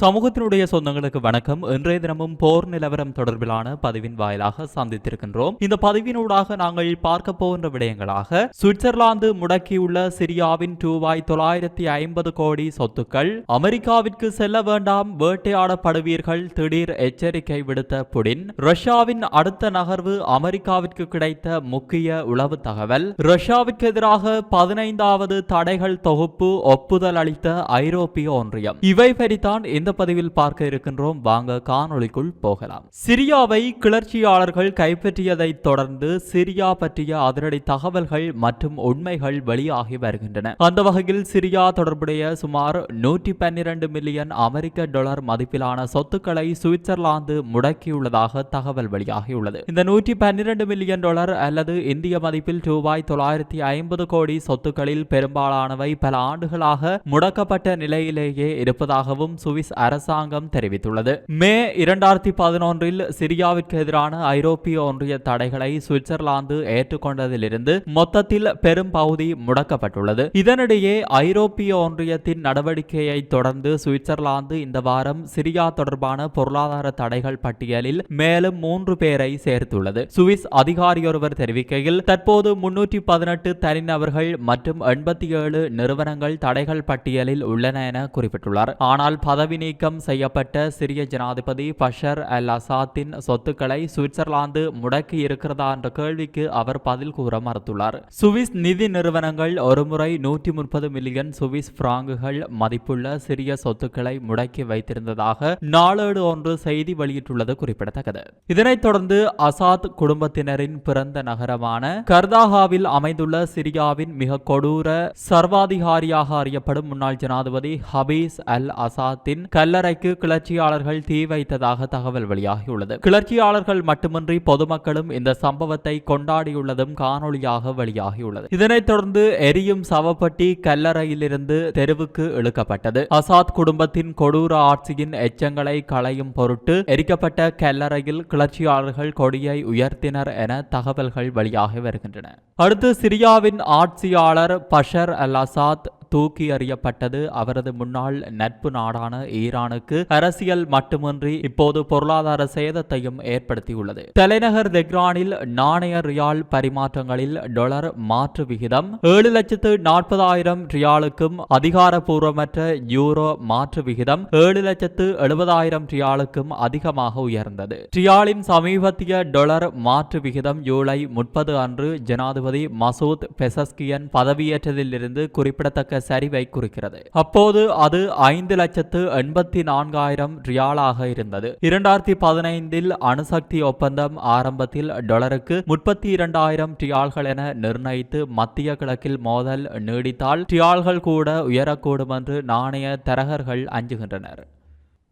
சமூகத்தினுடைய சொந்தங்களுக்கு வணக்கம். இன்றைய தினமும் போர் நிலவரம் தொடர்பிலான பதிவின் வாயிலாக சந்தித்திருக்கின்றோம். இந்த பதிவினூடாக நாங்கள் பார்க்க போகின்ற விடயங்களாக சுவிட்சர்லாந்து முடக்கியுள்ள சிரியாவின் ரூபாய் தொள்ளாயிரத்தி ஐம்பது கோடி சொத்துக்கள் அமெரிக்காவிற்கு செல்ல வேண்டாம் வேட்டையாடப்படுவீர்கள் திடீர் எச்சரிக்கை விடுத்த புடின் ரஷ்யாவின் அடுத்த நகர்வு அமெரிக்காவிற்கு கிடைத்த முக்கிய உளவு தகவல் ரஷ்யாவிற்கு எதிராக பதினைந்தாவது தடைகள் தொகுப்பு ஒப்புதல் அளித்த ஐரோப்பிய ஒன்றியம். இவை பற்றித்தான் இந்த பதிவில் பார்க்க இருக்கின்றோம். வாங்க காணொளிக்குள் போகலாம். சிரியாவை கிளர்ச்சியாளர்கள் கைப்பற்றியதை தொடர்ந்து சிரியா பற்றிய அதிரடி தகவல்கள் மற்றும் உண்மைகள் வெளியாகி வருகின்றன. அந்த வகையில் சிரியா தொடர்புடைய சுமார் நூற்றி பன்னிரண்டு மில்லியன் அமெரிக்க டாலர் மதிப்பிலான சொத்துக்களை சுவிட்சர்லாந்து முடக்கியுள்ளதாக தகவல் வெளியாகியுள்ளது. இந்த நூற்றி பன்னிரண்டு மில்லியன் டாலர் அல்லது இந்திய மதிப்பில் ரூபாய் தொள்ளாயிரத்தி ஐம்பது கோடி சொத்துக்களில் பெரும்பாலானவை பல ஆண்டுகளாக முடக்கப்பட்ட நிலையிலேயே இருப்பதாகவும் சுவிஸ் அரசாங்கம் தெரிவித்துள்ளது. மே இரண்டாயிரத்தி பதினொன்றில் சிரியாவிற்கு எதிரான ஐரோப்பிய ஒன்றிய தடைகளை சுவிட்சர்லாந்து ஏற்றுக்கொண்டதிலிருந்து மொத்தத்தில் பெரும் பகுதி முடக்கப்பட்டுள்ளது. இதனிடையே ஐரோப்பிய ஒன்றியத்தின் நடவடிக்கையை தொடர்ந்து சுவிட்சர்லாந்து இந்த வாரம் சிரியா தொடர்பான பொருளாதார தடைகள் பட்டியலில் மேலும் மூன்று பேரை சேர்த்துள்ளது. சுவிஸ் அதிகாரியொருவர் தெரிவிக்கையில் தற்போது முன்னூற்றி பதினெட்டு தனிநபர்கள் மற்றும் எண்பத்தி ஏழு நிறுவனங்கள் தடைகள் பட்டியலில் உள்ளன என குறிப்பிட்டுள்ளார். ஆனால் பதவி நீக்கம் செய்யப்பட்ட சிரிய ஜனாதிபதி பஷர் அல் அசாத்தின் சொத்துக்களை சுவிட்சர்லாந்து முடக்கி இருக்கிறதா என்ற கேள்விக்கு அவர் பதில் கூற மறுத்துள்ளார். சுவிஸ் நிதி நிறுவனங்கள் ஒருமுறை நூற்றி முப்பது மில்லியன் சுவிஸ் பிராங்குகள் மதிப்புள்ள சிறிய சொத்துக்களை முடக்கி வைத்திருந்ததாக நாளேடு ஒன்று செய்தி வெளியிட்டுள்ளது குறிப்பிடத்தக்கது. இதனைத் தொடர்ந்து அசாத் குடும்பத்தினரின் பிறந்த நகரமான கர்தாகாவில் அமைந்துள்ள சிரியாவின் மிக கொடூர சர்வாதிகாரியாக அறியப்படும் முன்னாள் ஜனாதிபதி ஹபீஸ் அல் அசாத்தின் கல்லறைக்கு கிளர்ச்சியாளர்கள் தீ வைத்ததாக தகவல் வெளியாகியுள்ளது. கிளர்ச்சியாளர்கள் மட்டுமின்றி பொதுமக்களும் இந்த சம்பவத்தை கொண்டாடியுள்ளதும் காணொளியாக வெளியாகியுள்ளது. இதனைத் தொடர்ந்து எரியும் சவப்பட்டி கல்லறையிலிருந்து தெருவுக்கு இழுக்கப்பட்டது. அசாத் குடும்பத்தின் கொடூர ஆட்சியின் எச்சங்களை களையும் பொருட்டு எரிக்கப்பட்ட கல்லறையில் கிளர்ச்சியாளர்கள் கொடியை உயர்த்தினர் என தகவல்கள் வெளியாகி வருகின்றன. அடுத்து சிரியாவின் ஆட்சியாளர் பஷர் அல் அசாத் தூக்கி அறியப்பட்டது அவரது முன்னாள் நட்பு நாடான ஈரானுக்கு. அரசியல் மட்டுமின்றி இப்போது பொருளாதார சேதத்தையும் ஏற்படுத்தியுள்ளது. தலைநகர் தெக்ரானில் நாணய ரியால் பரிமாற்றங்களில் டொலர் மாற்று விகிதம் ஏழு லட்சத்து நாற்பதாயிரம் ரியாலுக்கும் அதிகாரப்பூர்வமற்ற யூரோ மாற்று விகிதம் ஏழு லட்சத்து எழுபதாயிரம் ரியாலுக்கும் அதிகமாக உயர்ந்தது. ரியாலின் சமீபத்திய டொலர் மாற்று விகிதம் ஜூலை முப்பது அன்று ஜனாதிபதி மசூத் பெசஸ்கியன் பதவியேற்றதிலிருந்து குறிப்பிடத்தக்க சரிவை குறிக்கிறது. அப்போது அது ஐந்து லட்சத்து எண்பத்தி நான்காயிரம் ரியாலாக இருந்தது. இரண்டாயிரத்தி பதினைந்தில் அணுசக்தி ஒப்பந்தம் ஆரம்பத்தில் டாலருக்கு முப்பத்தி இரண்டாயிரம் ரியால்கள் என நிர்ணயித்து மத்திய கிழக்கில் மோதல் நீடித்தால் ரியால்கள் கூட உயரக்கூடும் என்று நாணய தரகர்கள் அஞ்சுகின்றனர்.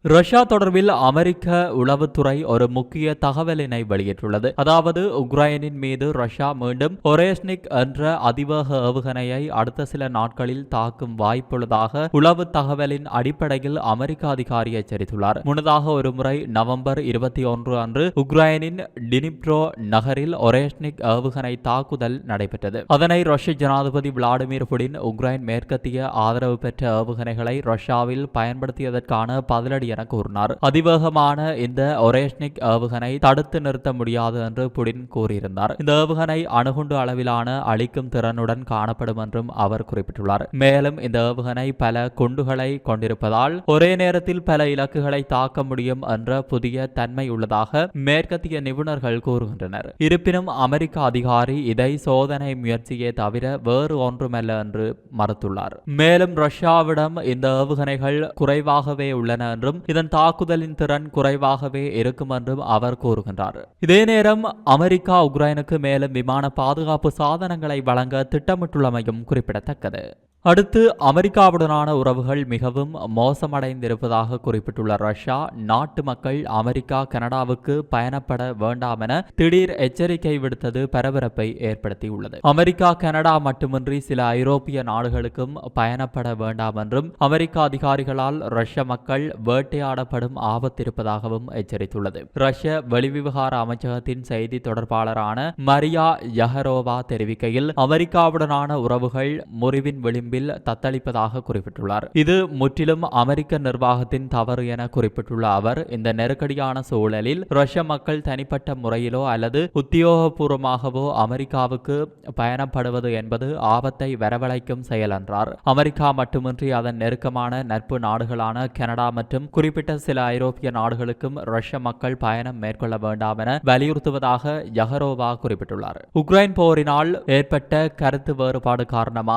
ரஷ்யா தொடர்பில் அமெரிக்க உளவுத்துறை ஒரு முக்கிய தகவலினை வெளியிட்டுள்ளது. அதாவது உக்ரைனின் மீது ரஷ்யா மீண்டும் ஒரேஸ்னிக் என்ற அதிவேக ஏவுகணையை அடுத்த சில நாட்களில் தாக்கும் வாய்ப்புள்ளதாக உளவு தகவலின் அடிப்படையில் அமெரிக்க அதிகாரி எச்சரித்துள்ளார். முன்னதாக ஒருமுறை நவம்பர் இருபத்தி ஒன்று அன்று உக்ரைனின் டினிப்ரோ நகரில் ஒரேஸ்னிக் ஏவுகணை தாக்குதல் நடைபெற்றது. அதனை ரஷ்ய ஜனாதிபதி விளாடிமிர் புடின் உக்ரைன் மேற்கத்திய ஆதரவு பெற்ற ஏவுகணைகளை ரஷ்யாவில் பயன்படுத்தியதற்கான பதிலடி என கூறினார். அதிவேகமான இந்த ஒரேஷ்னிக் ஏவுகணை தடுத்து நிறுத்த முடியாது என்று புடின் கூறியிருந்தார். இந்த ஏவுகணை அணுகுண்டு அளவிலான அழிக்கும் திறனுடன் காணப்படும் என்றும் அவர் குறிப்பிட்டுள்ளார். மேலும் இந்த ஏவுகணை பல குண்டுகளை கொண்டிருப்பதால் ஒரே நேரத்தில் பல இலக்குகளை தாக்க முடியும் என்ற புதிய தன்மை உள்ளதாக மேற்கத்திய நிபுணர்கள் கூறுகின்றனர். இருப்பினும் அமெரிக்க அதிகாரி இதை சோதனை முயற்சியே தவிர வேறு ஒன்றுமல்ல என்று மறுத்துள்ளார். மேலும் ரஷ்யாவிடம் இந்த ஏவுகணைகள் குறைவாகவே உள்ளன என்றும் இதன் தாக்குதலின் திறன் குறைவாகவே இருக்கும் என்றும் அவர் கூறுகின்றார். இதே நேரம் அமெரிக்கா உக்ரைனுக்கு மேலும் விமான பாதுகாப்பு சாதனங்களை வழங்க திட்டமிட்டுள்ளமையும் குறிப்பிடத்தக்கது. அடுத்து அமெரிக்காவுடனான உறவுகள் மிகவும் மோசமடைந்திருப்பதாக குறிப்பிட்டுள்ள ரஷ்யா நாட்டு மக்கள் அமெரிக்கா கனடாவுக்கு பயணப்பட வேண்டாம் என திடீர் எச்சரிக்கை விடுத்தது பரபரப்பை ஏற்படுத்தியுள்ளது. அமெரிக்கா கனடா மட்டுமின்றி சில ஐரோப்பிய நாடுகளுக்கும் பயணப்பட வேண்டாம் என்றும் அமெரிக்க அதிகாரிகளால் ரஷ்ய மக்கள் வேட்டையாடப்படும் ஆபத்திருப்பதாகவும் எச்சரித்துள்ளது. ரஷ்ய வெளிவிவகார அமைச்சகத்தின் செய்தி தொடர்பாளரான மரியா யஹரோவா தெரிவிக்கையில் அமெரிக்காவுடனான உறவுகள் முறிவின் விளிம்பில் தீர்வில் தத்தளிப்பதாக குறிப்பிட்டுள்ளார். இது முற்றிலும் அமெரிக்க நிர்வாகத்தின் தவறு என குறிப்பிட்டுள்ள அவர் இந்த நெருக்கடியான சூழலில் ரஷ்ய மக்கள் தனிப்பட்ட முறையிலோ அல்லது உத்தியோகபூர்வமாகவோ அமெரிக்காவுக்கு பயணப்படுவது என்பது ஆபத்தை வரவழைக்கும் செயல் என்றார். அமெரிக்கா மட்டுமின்றி அதன் நெருக்கமான நட்பு நாடுகளான கனடா மற்றும் குறிப்பிட்ட சில ஐரோப்பிய நாடுகளுக்கும் ரஷ்ய மக்கள் பயணம் மேற்கொள்ள வேண்டாம் என வலியுறுத்துவதாக யகரோவா குறிப்பிட்டுள்ளார். உக்ரைன் போரினால் ஏற்பட்ட கருத்து வேறுபாடு காரணமாக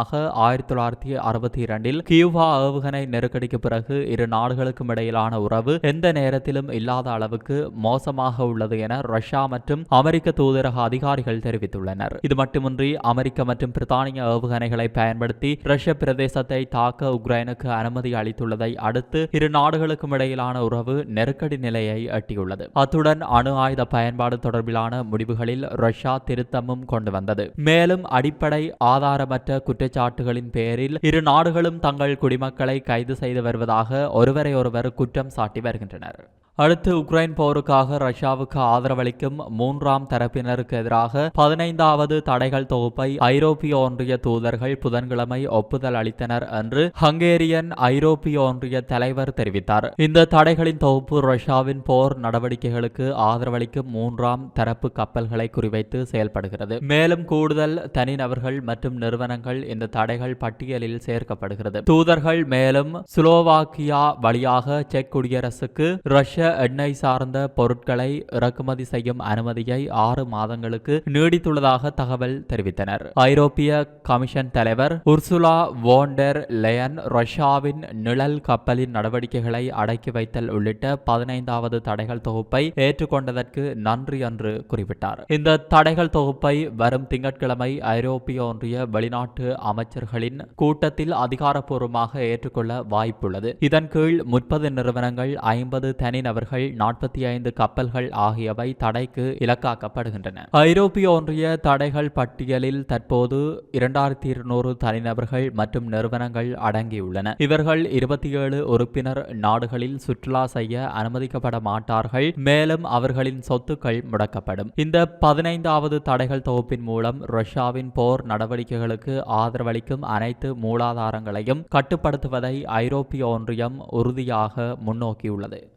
ஆயிரத்தி தொள்ளாயிரத்தி அறுபத்தி இரண்டில் கியூவா ஏவுகணை நெருக்கடிக்கு பிறகு இரு நாடுகளுக்கும் இடையிலான உறவு எந்த நேரத்திலும் இல்லாத அளவுக்கு மோசமாக உள்ளது என ரஷ்யா மற்றும் அமெரிக்க தூதரக அதிகாரிகள் தெரிவித்துள்ளனர். இது மட்டுமின்றி அமெரிக்க மற்றும் பிரித்தானிய ஏவுகணைகளை பயன்படுத்தி ரஷ்ய பிரதேசத்தை தாக்க உக்ரைனுக்கு அனுமதி அளித்துள்ளதை அடுத்து இரு நாடுகளுக்கும் இடையிலான உறவு நெருக்கடி நிலையை எட்டியுள்ளது. அத்துடன் அணு ஆயுத பயன்பாடு தொடர்பிலான முடிவுகளில் ரஷ்யா திருத்தமும் கொண்டு வந்தது. மேலும் அடிப்படை ஆதாரமற்ற குற்றச்சாட்டுகளின் பேர் பெயரில் இரு நாடுகளும் தங்கள் குடிமக்களை கைது செய்து வருவதாக ஒருவரை ஒருவர் குற்றம் சாட்டி வருகின்றனர். அடுத்து உக்ரைன் போருக்காக ரஷ்யாவுக்கு ஆதரவளிக்கும் மூன்றாம் தரப்பினருக்கு எதிராக பதினைந்தாவது தடைகள் தொகுப்பை ஐரோப்பிய ஒன்றிய தூதர்கள் புதன்கிழமை ஒப்புதல் அளித்தனர் என்று ஹங்கேரியன் ஐரோப்பிய ஒன்றிய தலைவர் தெரிவித்தார். இந்த தடைகளின் தொகுப்பு ரஷ்யாவின் போர் நடவடிக்கைகளுக்கு ஆதரவளிக்கும் மூன்றாம் தரப்பு கப்பல்களை குறிவைத்து செயல்படுகிறது. மேலும் கூடுதல் தனிநபர்கள் மற்றும் நிறுவனங்கள் இந்த தடைகள் பட்டியலில் சேர்க்கப்படுகிறது. தூதர்கள் மேலும் சுலோவாக்கியா வழியாக செக் குடியரசுக்கு ரஷ்ய எண்ணெய் சார்ந்த பொருட்களை இறக்குமதி செய்யும் அனுமதியை ஆறு மாதங்களுக்கு நீடித்துள்ளதாக தகவல் தெரிவித்தனர். ஐரோப்பிய கமிஷன் தலைவர் உர்சுலா வோண்டர் லெயன் ரஷ்யாவின் நிழல் கப்பலின் நடவடிக்கைகளை அடக்கி வைத்தல் உள்ளிட்ட பதினைந்தாவது தடைகள் தொகுப்பை ஏற்றுக்கொண்டதற்கு நன்றி என்று குறிப்பிட்டார். இந்த தடைகள் தொகுப்பை வரும் திங்கட்கிழமை ஐரோப்பிய ஒன்றிய வெளிநாட்டு அமைச்சர்களின் கூட்டத்தில் அதிகாரப்பூர்வமாக ஏற்றுக்கொள்ள வாய்ப்புள்ளது. இதன் கீழ் முப்பது நிறுவனங்கள் ஐம்பது தனிநபர் கொண்டவர்கள் நாற்பத்தி ஐந்து கப்பல்கள் ஆகியவை தடைக்கு இலக்காக்கப்படுகின்றன. ஐரோப்பிய ஒன்றிய தடைகள் பட்டியலில் தற்போது இரண்டாயிரத்தி இருநூறு தனிநபர்கள் மற்றும் நிறுவனங்கள் அடங்கியுள்ளன. இவர்கள் இருபத்தி ஏழு உறுப்பினர் நாடுகளில் சுற்றுலா செய்ய அனுமதிக்கப்பட மாட்டார்கள். மேலும் அவர்களின் சொத்துக்கள் முடக்கப்படும். இந்த பதினைந்தாவது தடைகள் தொகுப்பின் மூலம் ரஷ்யாவின் போர் நடவடிக்கைகளுக்கு ஆதரவளிக்கும் அனைத்து மூலாதாரங்களையும் கட்டுப்படுத்துவதை ஐரோப்பிய ஒன்றியம் உறுதியாக முன்னோக்கியுள்ளது.